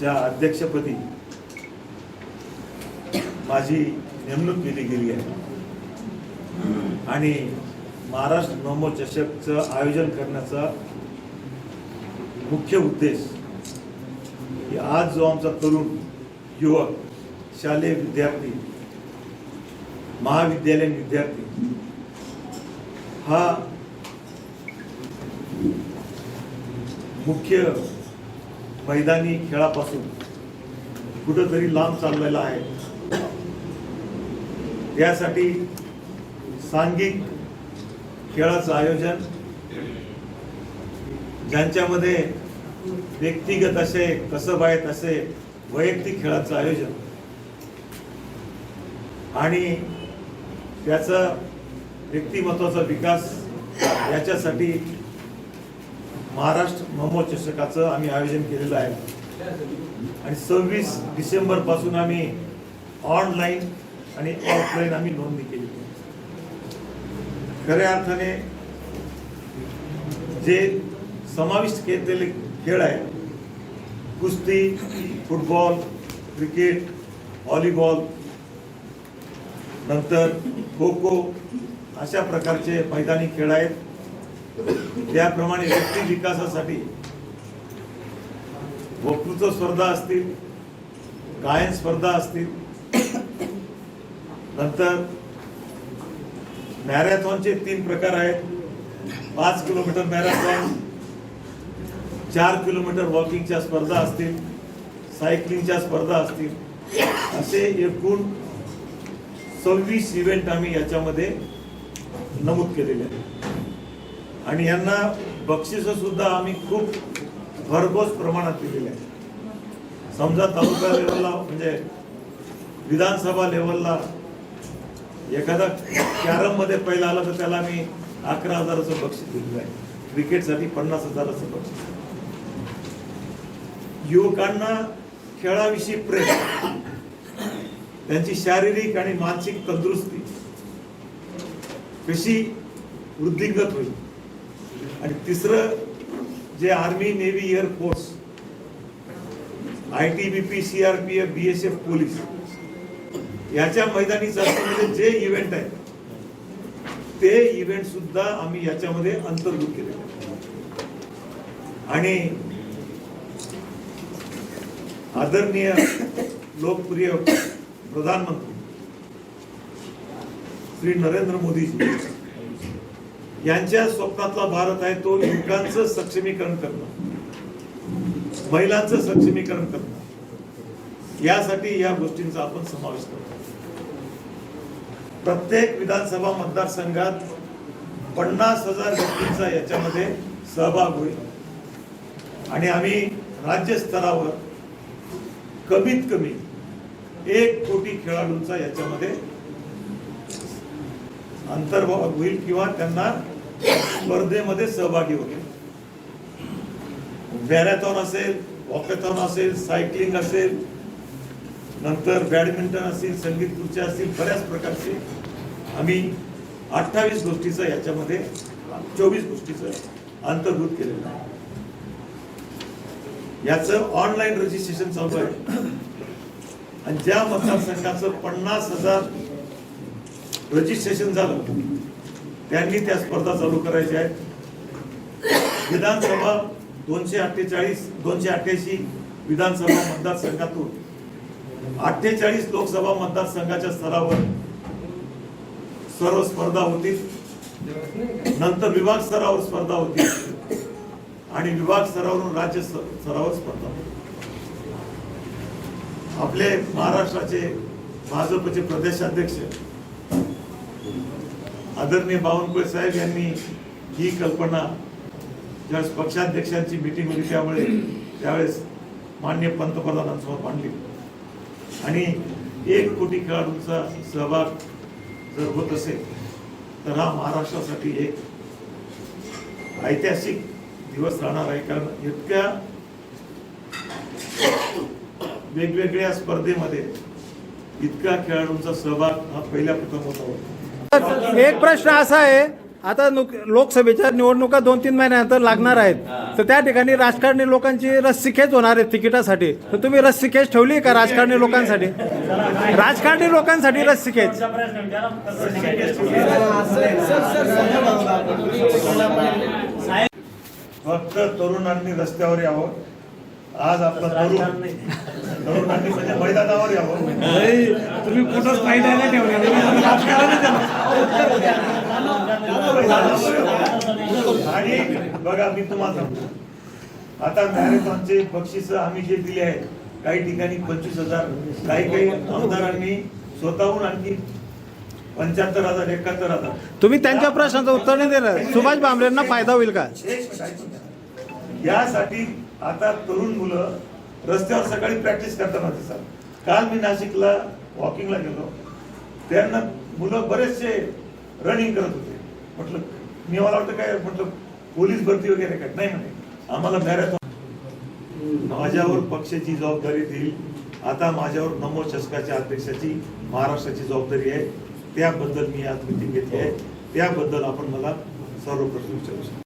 च्या अध्यक्षपदी माझी नेमणूक केली गेली आहे. आणि महाराष्ट्र नवमो चषकचं आयोजन करण्याचा मुख्य उद्देश की आज जो आमचा तरुण युवक शालेय विद्यार्थी महाविद्यालयीन विद्यार्थी हा मुख्य मैदानी खेळापासून कुठंतरी लांब चाललेला आहे. यासाठी सांघिक खेळाचं आयोजन ज्यांच्यामध्ये व्यक्तिगत असे कसब आहेत असे वैयक्तिक खेळाचं आयोजन आणि त्याचा व्यक्तिमत्वाचा विकास याच्यासाठी महाराष्ट्र मोमो चषकाचं आम्ही आयोजन केलेलं आहे. आणि सव्वीस डिसेंबरपासून आम्ही ऑनलाईन आणि ऑफलाईन आम्ही नोंदणी केली. खऱ्या अर्थाने जे समाविष्ट केलेले खेळ आहेत कुस्ती फुटबॉल क्रिकेट व्हॉलीबॉल नंतर खो खो अशा प्रकारचे मैदानी खेळ आहेत. त्याप्रमाणे व्यक्ती विकासासाठी वक्तृत्व स्पर्धा असतील गायन स्पर्धा असतील नंतर मॅरेथॉनचे तीन प्रकार आहेत. पाच किलोमीटर मॅरेथॉन चार किलोमीटर वॉकिंगच्या स्पर्धा असतील सायकलिंगच्या स्पर्धा असतील. असे एकूण सव्वीस इव्हेंट आम्ही याच्यामध्ये नमूद केलेले आहेत. आणि यांना बक्षीस सुद्धा आम्ही खूप भरघोस प्रमाणात दिलेली आहे समजा तालुका लेवलला म्हणजे विधानसभा लेवलला एखादा कॅरममध्ये पहिला आला तर त्याला मी अकरा हजाराचं बक्षीस दिलेलं आहे. क्रिकेटसाठी पन्नास हजाराचं बक्षीस. युवकांना खेळाविषयी प्रेम त्यांची शारीरिक आणि मानसिक तंदुरुस्ती कशी वृद्धिंगत होईल? आणि तिसरं जे army navy air force I T B P C R P F B S F police याच्या मैदानी चाचणीमध्ये जे इव्हेंट आहेत ते इव्हेंट सुद्धा आम्ही याच्यामध्ये अंतर्भूत केले. आणि आदरणीय लोकप्रिय प्रधानमंत्री श्री नरेंद्र मोदीजी यांच्या स्वप्नातला भारत आहे तो युवकांचं सक्षमीकरण करणं. महिलांचं सक्षमीकरण करणं. यासाठी या गोष्टींचा आपण समावेश करतो. प्रत्येक विधानसभा मतदारसंघात पन्नास हजार व्यक्तींचा याच्यामध्ये सहभाग होईल. आणि आम्ही राज्यस्तरावर कमीत कमी एक कोटी खेळाडूंचा याच्यामध्ये अंतर्भाव होईल किंवा त्यांना स्पर्धेमध्ये सहभागी होते. मॅरेथॉन असेल वॉकेथॉन असेल सायकलिंग असेल नंतर बॅडमिंटन असेल संगीत खुर्च्या असतील बऱ्याच प्रकारचे आम्ही अठ्ठावीस गोष्टीचं याच्यामध्ये चोवीस गोष्टीचं अंतर्भूत केलेलं आहे. याचं ऑनलाईन रजिस्ट्रेशन चालू आहे. आणि ज्या मतदारसंघाचं पन्नास हजार रजिस्ट्रेशन झालं त्यांनी त्या स्पर्धा चालू करायच्या आहेत. विधानसभा दोनशे अठ्ठेचाळीस दोनशे अठ्ठ्याऐंशी विधानसभा मतदारसंघातून अठ्ठेचाळीस लोकसभा मतदारसंघाच्या स्तरावर सर्व स्पर्धा होतील नंतर विभाग स्तरावर स्पर्धा होतील आणि विभाग स्तरावरून राज्य स्तरावर स्पर्धा होतील आपले महाराष्ट्राचे भाजपचे प्रदेशाध्यक्ष आदरणीय बावनकुळे साहेब यांनी ही कल्पना ज्यावेळेस पक्षाध्यक्षांची मिटिंग होती त्यामुळे त्यावेळेस मान्य पंतप्रधानांसमोर मांडली. आणि एक कोटी खेळाडूंचा सहभाग जर होत असेल तर हा महाराष्ट्रासाठी एक ऐतिहासिक दिवस राहणार आहे. कारण इतक्या वेगवेगळ्या स्पर्धेमध्ये इतका खेळाडूंचा सहभाग हा पहिल्या प्रथम होता होता. एक प्रश्न असा आहे आता लोकसभेच्या निवडणुका दोन तीन महिन्यानंतर लागणार आहेत. तर त्या ठिकाणी राजकारणी लोकांची रस्सीखेच होणार आहे तिकिटासाठी. तर तुम्ही रस्सीखेच ठेवली का राजकारणी लोकांसाठी? राजकारणी लोकांसाठी रस्सीखेच. फक्त तरुणांनी रस्त्यावर यावं. आज आपला तरुण म्हणजे मैदानावर यावं. तुम्ही कुठंच ठेवला. आणि बघा मी तुम्हाला सांगतो. आता मॅरेथॉनचे बक्षीस आम्ही जे दिले आहे काही ठिकाणी पंचवीस हजार काही काही आमदारांनी स्वतःहून आणखी पंच्याहत्तर हजार एकाहत्तर हजार. तुम्ही त्यांच्या प्रश्नाचं उत्तर नाही दिलं सुभाष भामरेंना फायदा होईल का. यासाठी आता तरुण मुलं रस्त्यावर सकाळी प्रॅक्टिस करताना दिसतात काल मी नाशिकला वॉकिंगला गेलो. त्यांना मुलं बरेचसे रनिंग करत होते. म्हटलं मी मला वाटतं काय म्हटलं पोलीस भरती वगैरे काय? नाही म्हणे. आम्हाला मॅरेथॉन माझ्यावर पक्षाची जबाबदारी देईल. आता माझ्यावर नमो चषकाच्या अध्यक्षाची महाराष्ट्राची जबाबदारी आहे. त्याबद्दल मी आज मिटिंग घेतली आहे. त्याबद्दल आपण मला सर्व प्रश्न विचारू शकतो.